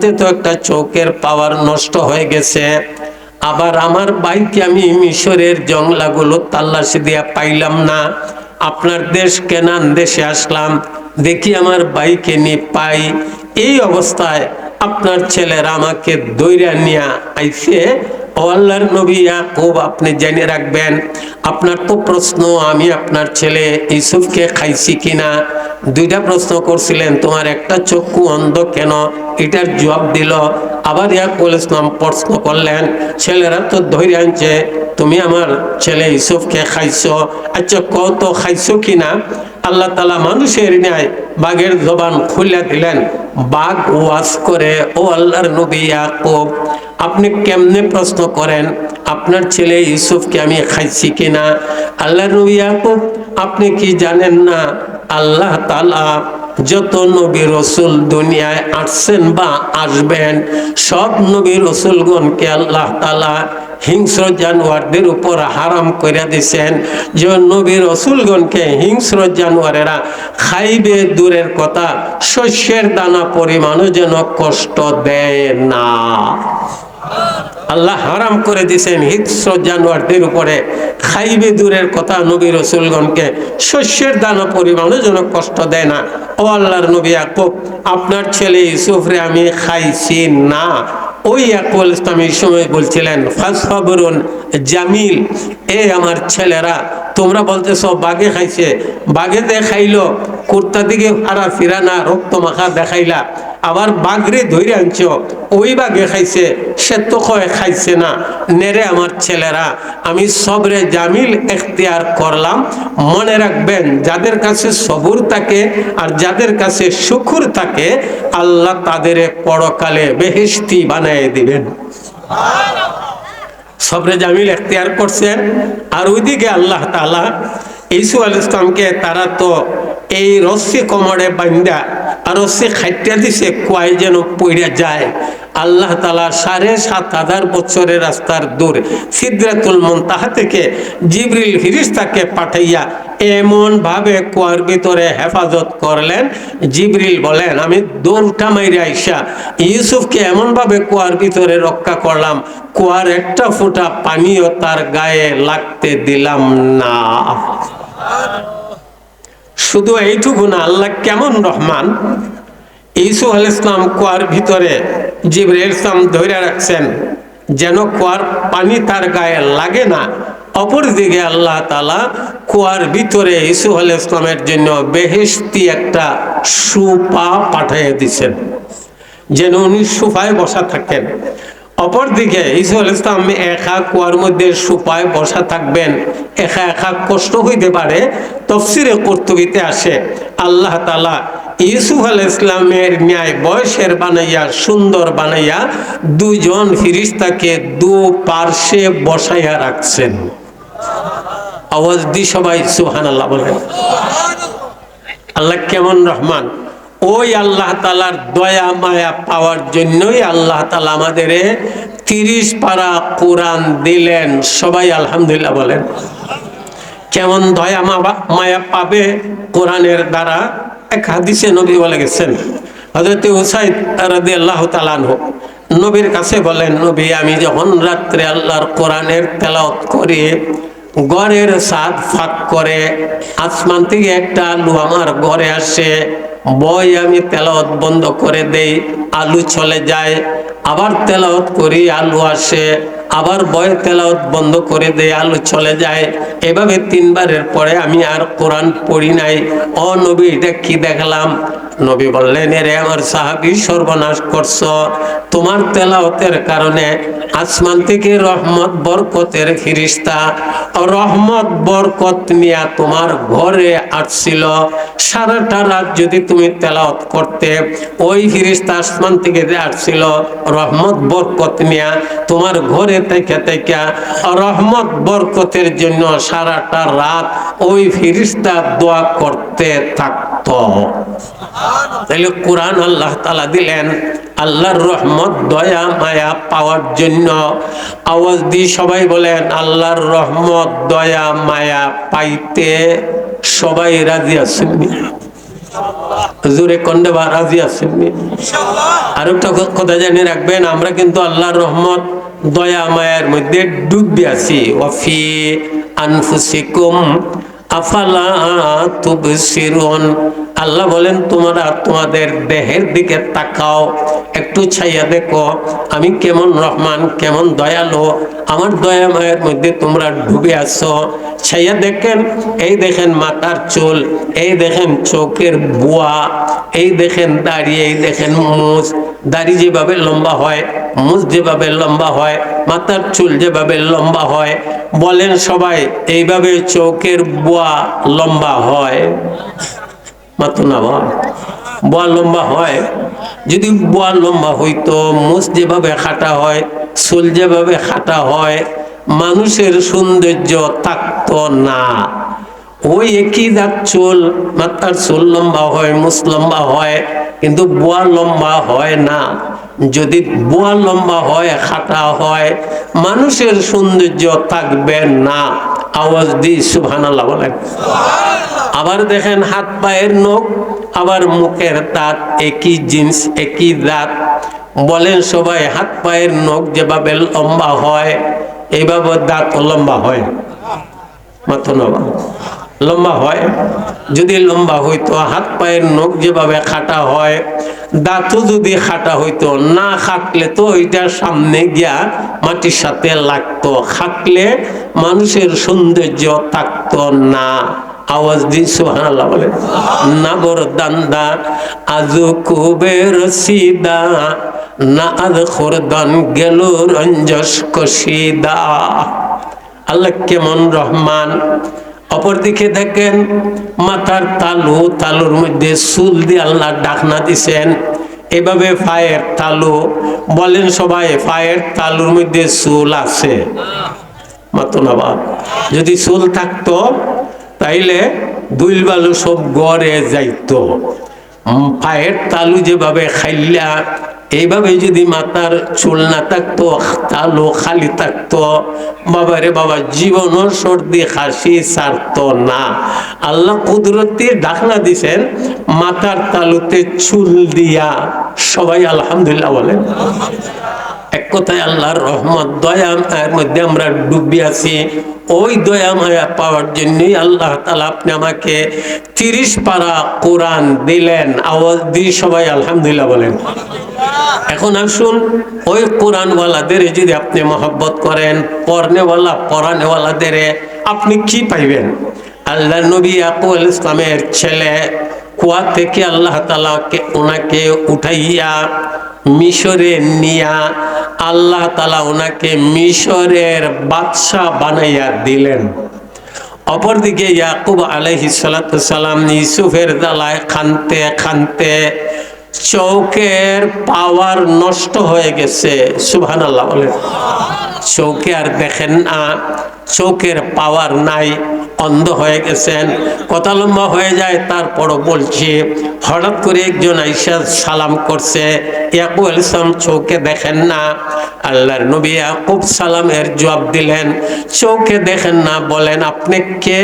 দুনিয়াতে তো একটা চোখের পাওয়ার নষ্ট হয়ে গেছে। আবার আমার বাইকে আমি মিশরের জংলাগুলো তাল্লাশি দিয়া পাইলাম না। আপনার দেশ কেনান দেশে আসলাম। দেখি আমার বাইকে নিয়ে পাই। এই অবস্থায় আপনার ছেলেরা আমাকে দৈরা নিয়ে আইসে ও আল্লাহর নবী ইয়াকুব, আপনি জেনে রাখবেন, আপনার তো প্রশ্ন, আমি আপনার ছেলে ইউসুফকে খাইছি কিনা? দুইটা প্রশ্ন করছিলেন, তোমার একটা চক্ষু অন্ধ কেন? এটার জবাব দিল, আবার ইয়াকুল ইসলাম প্রশ্ন করলেন, ছেলেরা তো ধৈর্য আনছে, তুমি আমার ছেলে ইউসুফকে খাইছো আচ্ছা কত খাইছো কিনা? আল্লাহ তালা মানুষের ন্যায় বাঘের জবান খুলে দিলেন, বাঘ ওয়াজ করে, ও আল্লাহর নবী ইয়াকুব আপনি কেমনে প্রশ্ন করেন, আপনার ছেলে ইউসুফকে আমি খাইছি কিনা? আল্লাহর নবী ইয়াকুব, আপনি কি জানেন না? আল্লাহ তালা যত নবী রসুল দুনিয়ায় আসছেন বা আসবেন, সব নবী রসুলগণকে আল্লাহ তালা হিংস্র জানোয়ারদের উপর হারাম করে দিছেন। যে নবী রসুলগণকে হিংস্র জানোয়ারেরা খাইবে দূরের কথা, শস্যের দানা পরিমাণও যেন কষ্ট দেয় না। আল্লাহ হারাম করে দিছেন হিংস্র জানোয়ারদের উপরে। খাইবে দূরের কথা নবী রসুলগণকে শস্যের দানা পরিমাণও যেন কষ্ট দেয় না। ও আল্লাহর নবী আকুব আপনার ছেলে ইউসুফরে আমি খাইছি না। ওই আকুল ইসলাম এই সময় বলছিলেন, ফাসফাবরুন জামিল, এ আমার ছেলেরা, তোমরা বলতেছ বাঘে খাইছে। বাঘেতে খাইলো, কুর্তা দিকে হারা ফিরা না রক্ত মাখা দেখাইলা। আবার বাঘরে ধরে আনছ, ওই বাঘে খাইছে, সে তো কয় খাইছে না। নেরে আমার ছেলেরা, আমি সবরে জামিল এখতিয়ার করলাম। মনে রাখবেন, যাদের কাছে সবুর থাকে আর যাদের কাছে সুখুর থাকে, আল্লাহ তাদের পরকালে বেহেস্তি বানায় দিবেন। সবরে জামিল এখতিয়ার করছেন, আর ওইদিকে আল্লাহ তালা ইসু আল ইসলামকে তারা তো এই রশ্মি কোমরে বান্দা আর সে খাইটা দিছে কুয়াই যেন পড়ে যায়। আল্লাহ তালা সাড়ে সাত হাজার বছরের রাস্তার দূর সিদ্রাতুল মন্তাহা থেকে জিবরিল ফিরিস্তাকে পাঠাইয়া এমন ভাবে কুয়ার ভিতরে হেফাজত করলেন। জিবরিল বলেন, আমি দৌড়টা মাইরে আইসা ইউসুফকে এমন ভাবে কুয়ার ভিতরে রক্ষা করলাম, কুয়ার একটা ফোঁটা পানিও তার গায়ে লাগতে দিলাম না। শুধু এইটুকু না, আল্লাহ কেমন রহমান? ইসু আল ইসলাম কুয়ার ভিতরে জিবরিল ইসলাম ধরে রাখছেন, যেন কুয়ার পানি তার গায়ে লাগে না। অপরদিকে আল্লাহ তালা কুয়ার ভিতরে ইসু আল ইসলামের জন্য বেহেস্তি একটা সুপা পাঠিয়ে দিচ্ছেন, যেন উনি সুফায় বসা থাকেন। অপরদিকে ইসুল ইসলাম একা কুয়ার মধ্যে সুপায় বসা থাকবেন। একা একা কষ্ট হইতে পারে, তফসিরে কর্তব্যতে আসে। আল্লাহ তালা ইউসুফ আল ইসলামের ন্যায় বয়সের বানাইয়া, সুন্দর বানাইয়া দুজন ফিরিস্তাকে দু পার্শ্বে বসাইয়া রাখছেন। আওয়াজ দি সবাই সুহান আল্লাহ বলেন। আল্লাহ কেমন রহমান। ওই আল্লাহ তালার দয়া, মায়া পাওয়ার জন্যই আল্লাহ তালা আমাদের তিরিশ পারা কোরআন দিলেন। সবাই আলহামদুলিল্লাহ বলেন। কেমন দয়া মায়া পাবে কোরআনের দ্বারা? এক হাদিসে নবী বলে গেছেন হজরত হুসাইদ রাদি আল্লাহ তালানহ নবীর কাছে বলেন, নবী, আমি যখন রাত্রে আল্লাহর কোরআনের তেলাওত করি গড়ের সাদ ফাঁক করে, আসমান থেকে একটা আলু আমার ঘরে আসে বই আমি তেলত বন্ধ করে দেই, আলু চলে যায়। আবার তেলত করি, আলু আসে। আবার বয় তেলত বন্ধ করে দেয় আলু চলে যায়। এভাবে তিনবারের পরে আমি আর কোরআন পড়ি নাই। অনবী এটা কি দেখলাম? নবী বললেন, এরে আমার সাহাবি, সর্বনাশ করছ। তোমার তেলাওতের কারণে আসমান থেকে রহমত, বরকতের ফিরিস্তা। রহমত, বরকত নিয়ে তোমার ঘরে আসছিল। সারাটা রাত যদি তুমি তেলাওত করতে, ওই ফিরিস্তা আসমান থেকে যে আসছিল, রহমত, বরকত নিয়ে তোমার ঘরে থেকে থেকে রহমত, বরকতের জন্য সারাটা রাত ওই ফিরিস্তা দোয়া করতে থাকতো। তাহলে কোরআন আল্লাহ তালা দিলেন আল্লাহর রহমত দয়া মায়া পাওয়ার জন্য। আওয়াজ দিয়ে সবাই বলেন আল্লাহর রহমত দয়া মায়া পাইতে সবাই রাজি আছেন জোরে কন্ডে বা রাজি আসেননি আর একটা কথা জানিয়ে রাখবেন আমরা কিন্তু আল্লাহর রহমত দয়া মায়ার মধ্যে ডুববে আছি। ওয়াফি আনফুসিকুম আফালা তুবসিরুন আল্লাহ বলেন তোমরা তোমাদের দেহের দিকে তাকাও। একটু ছাইয়া দেখো, আমি কেমন রহমান, কেমন দয়ালো, আমার দয়া মায়ের মধ্যে তোমরা ডুবে আসো ছাইয়া দেখেন, এই দেখেন মাথার চুল, এই দেখেন চোখের বুয়া, এই দেখেন দাড়ি, এই দেখেন মুজ। দাড়ি যেভাবে লম্বা হয়, মুজ যেভাবে লম্বা হয়, মাথার চুল যেভাবে লম্বা হয়, বলেন সবাই, এইভাবে চোখের বুয়া লম্বা হয়। মাত্র না বোয়া লম্বা হয়। যদি বোয়া লম্বা হইতো মুস যেভাবে খাটা হয় চুল যেভাবে খাটা হয়, মানুষের সৌন্দর্য থাকতো না। ওই একই দাঁত চুল মাথার চুল লম্বা হয় মুস লম্বা হয়, কিন্তু বোয়া লম্বা হয় না। যদি বোয়া লম্বা হয়, খাটা হয়, মানুষের সৌন্দর্য থাকবে না। আওয়াজ দি সুবহানাল্লাহ বলেন। আবার দেখেন হাত পায়ের নখ, আবার মুখের দাঁত, একই জিন্স, একই দাঁত। বলেন সবাই, হাত পায়ের নখ যেভাবে লম্বা হয় এইভাবে দাঁত লম্বা হয়। নবা লম্বা। হয়। যদি লম্বা হইতো, হাত পায়ের নখ যেভাবে খাটা হয়, দাঁতও যদি খাটা হইতো, না খাটলে তো ওইটার সামনে গিয়া মাটির সাথে লাগতো। খাটলে মানুষের সৌন্দর্য থাকতো না। আওয়াজ দিন সুহানাল্লাহ বলে নাগর দান্দা, আজু কুবের সিদা, না আদ খোরদান গেল রঞ্জস কশিদা। আল্লাহ কেমন রহমান। অপরদিকে দেখেন, মাথার তালু, তালুর মধ্যে চুল দিয়ে আল্লাহ ডাকনা দিছেন। এভাবে ফায়ের তালু, বলেন সবাই, ফায়ের তালুর মধ্যে চুল আছে। না যদি চুল থাকতো তাইলে দুইল বালু সব গড়ে যাইতো। পায়ের তালু যেভাবে খাইলা, এইভাবে যদি মাথার চুল না থাকতো, তালু খালি থাকতো, বাবারে বাবা জীবনও সর্দি খাসি ছাড়তো না। আল্লাহ কুদরতি ডাকনা দিছেন, মাথার তালুতে চুল দিয়া। সবাই আলহামদুলিল্লাহ বলেন। এক কথায় আল্লাহর রহমত, দয়া মায়ার মধ্যে আমরা ডুবি আছি। ওই দয়া মায়া পাওয়ার জন্যই আল্লাহ তালা আপনি আমাকে তিরিশ পারা কোরআন দিলেন। আওয়াজ দিয়ে সবাই আলহামদুলিল্লাহ বলেন। এখন আসুন, ওই কোরআনওয়ালাদের যদি আপনি মহব্বত করেন, পড়নেওয়ালা, পড়ানেওয়ালাদের আপনি কি পাইবেন? আল্লাহ নবী আকুল ইসলামের ছেলে কুয়া থেকে আল্লাহ তালাকে ওনাকে উঠাইয়া মিশরে নিয়া আল্লাহ তালা ওনাকে মিশরের বাদশাহ বানাইয়া দিলেন। অপরদিকে ইয়াকুব আলহি সালাম ইউসুফের দালায় খানতে খানতে চৌকের পাওয়ার নষ্ট হয়ে গেছে। সুবহান আল্লাহ বলেন। চৌকে আর দেখেন না চৌকের পাওয়ার নাই, অন্ধ হয়ে গেছেন, কথা লম্বা হয়ে যায়, তারপরও বলছি, হঠাৎ করে একজন আইসা সালাম করছে চৌকে দেখেন না। আল্লাহর নবী ইয়াকুব সালামের জবাব দিলেন চৌকে দেখেন না, বলেন, আপনি কে?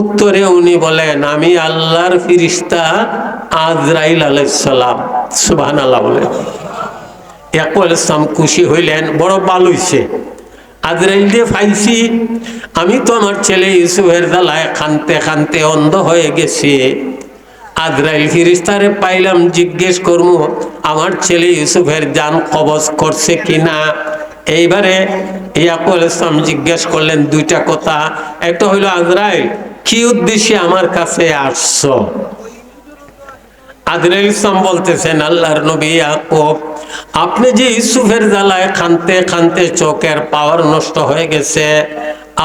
উত্তরে উনি বলেন, আমি আল্লাহর ফিরিস্তা আজরাইল আলাইসালাম সুবহান আল্লাহ বলেন ইয়াকুব ইসলাম খুশি হইলেন, বড় ভালো আজরাইল দিয়ে ফাইছি আমি তো আমার ছেলে ইউসুফের দালায় খানতে খানতে অন্ধ হয়ে গেছি। আজরাইল ফিরিস্তারে পাইলাম, জিজ্ঞেস করব আমার ছেলে ইউসুফের যান কবজ করছে কিনা? এইবারে ইয়াকুল ইসলাম জিজ্ঞেস করলেন, দুইটা কথা। একটা হইল, আজরাইল, কি উদ্দেশ্যে আমার কাছে আসছো? আদরাইল বলতেছেন, আল্লাহর নবী ইয়াকুব, আপনি যে ইউসুফের জ্বালায় খানতে খানতে চোখের পাওয়ার নষ্ট হয়ে গেছে,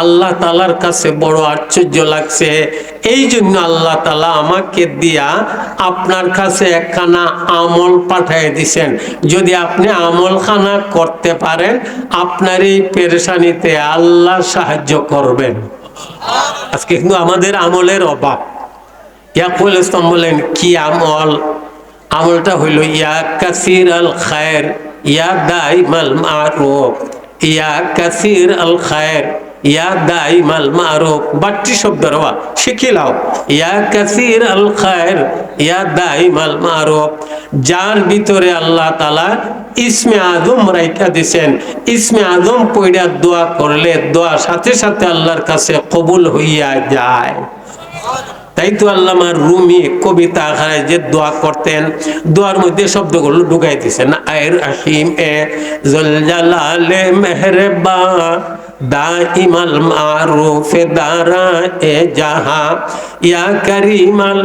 আল্লাহ তালার কাছে বড় আশ্চর্য লাগছে। এই জন্য আল্লাহ তালা আমাকে দিয়া আপনার কাছে একখানা আমল পাঠিয়ে দিছেন। যদি আপনি আমলখানা করতে পারেন, আপনার এই পেরেশানিতে আল্লাহ সাহায্য করবেন। আজকে কিন্তু আমাদের আমলের অভাব। ইয়াকুল ইসলাম বলেন কি আমল? আমলটা হইল, ইয়া কাসির আল খায়ের, ইয়া দাইমাল মারুফ, ইয়া কাসির আল খায়ের, ইয়া দাইমাল মারুফ। বাট্টি শব্দ রওয়া শিখিলাও ইয়া কাসির আল খায়ের, ইয়া দাইমাল মারুফ। যার ভিতরে আল্লাহ তালা ইসমে আজম রাইখা দিছেন, ইসমে আজম পইড়া দোয়া করলে দোয়া সাথে সাথে আল্লাহর কাছে কবুল হইয়া যায়। তাই তো আল্লামার রুমি কবিতা আকারে যে দোয়া করতেন, দোয়ার মধ্যে শব্দগুলো ঢুকাই দিছেন আয়ের আসিম এ জলজালালে মেহরবা দাইমাল মারুফে দারা এ জাহা, ইয়া করিমাল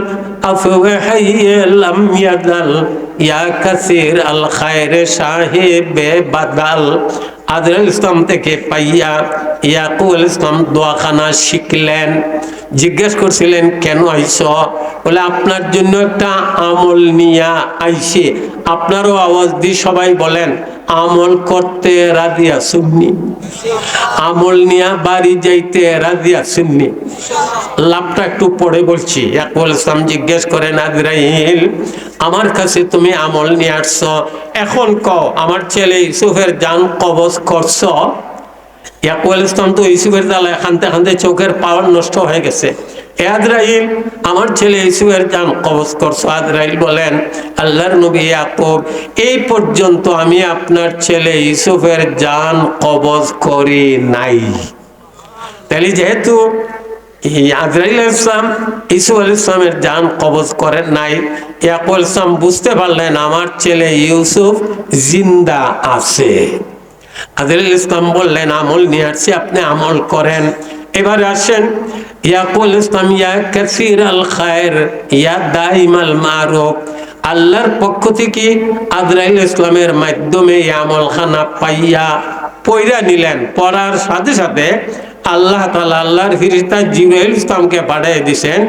আফওয়ে হাইয়ে লাম ইয়াদাল, ইয়া কাসির আল খায়রে সাহেবে বাদাল আদরুল ইসলাম থেকে পাইয়া ইয়াকুল ইসলাম দোয়াখানা শিখলেন। জিজ্ঞেস করছিলেন, কেন আইস বলে, আপনার জন্য একটা আমল নিয়া আইসে আপনারও আওয়াজ দিয়ে সবাই বলেন, আমল করতে রাজিয়া শুননি আমল নিয়া বাড়ি যাইতে রাজিয়া শুননি লাভটা একটু পরে বলছি। ইয়াকুল ইসলাম জিজ্ঞেস করেন, আজরাইল, আমার কাছে তুমি আমল নিয়ে আসছ। এখন কও, আমার ছেলে ইউসুফের জান কবজ করছ ইয়াকুল ইসলাম তো ইউসুফের জ্বালায় খানতে খানতে চোখের পাওয়ার নষ্ট হয়ে গেছে। আমার ছেলে ইসুফের কবজ করছ বলেন আল্লাহর নবী ইয়াকুব, এই পর্যন্ত আমি আপনার ছেলে ইসুফের জান কবজ করি নাই। তাহলে যেহেতু আজরাইল ইসলাম ইসুফ আল ইসলামের জান কবজ করেন নাই ইয়াকুল ইসলাম বুঝতে পারলেন আমার ছেলে ইউসুফ জিন্দা আছে। আজরাইল ইসলাম বললেন, আমল নিয়ে আসছি, আপনি আমল করেন। এবার আসেন, ইয়াকুল ইসলাম, ইয়া কাসির আল খায়ের, ইয়া দাইমাল মারুফ। আল্লাহর পক্ষ থেকে আজরাইল ইসলামের মাধ্যমে আমল খানা পাইয়া পয়রা নিলেন। পড়ার সাথে সাথে আল্লাহ তালা আল্লাহর ফিরিস্তা জিব্রাইল ইসলামকে পাঠিয়ে দিছেন।